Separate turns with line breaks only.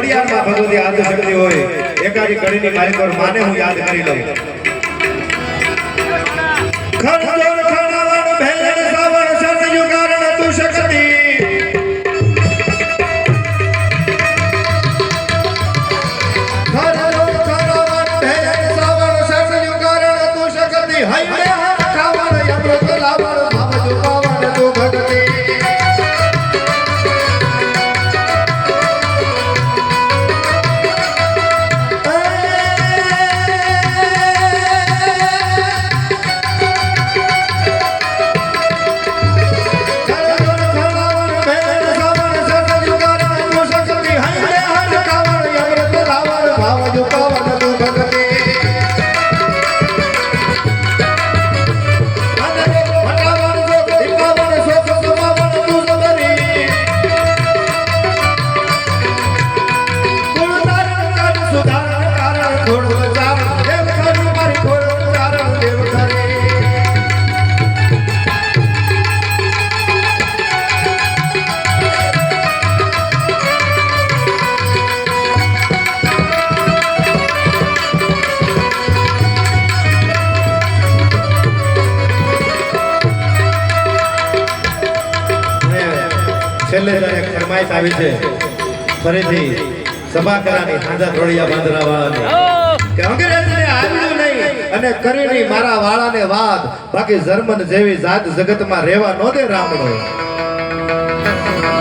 ખોડિયારમાં ભગવતી આદિશક્તિ હોય, એકાદી કડીની મારી પર માને હું યાદ કરી લઉં. ખણજોડ ખણાવણ છેલ્લે જાણે ફરમાઈશ આવી છે. ફરીથી સભા કરાની ખાંધા ધોળિયા બાંધરા વાળાની કે અંગ્રેજને આવ્યું નહીં અને કરી નહીં મારા વાળાને વાત બાકી જર્મન જેવી જાત જગતમાં રહેવા નો દે રામણો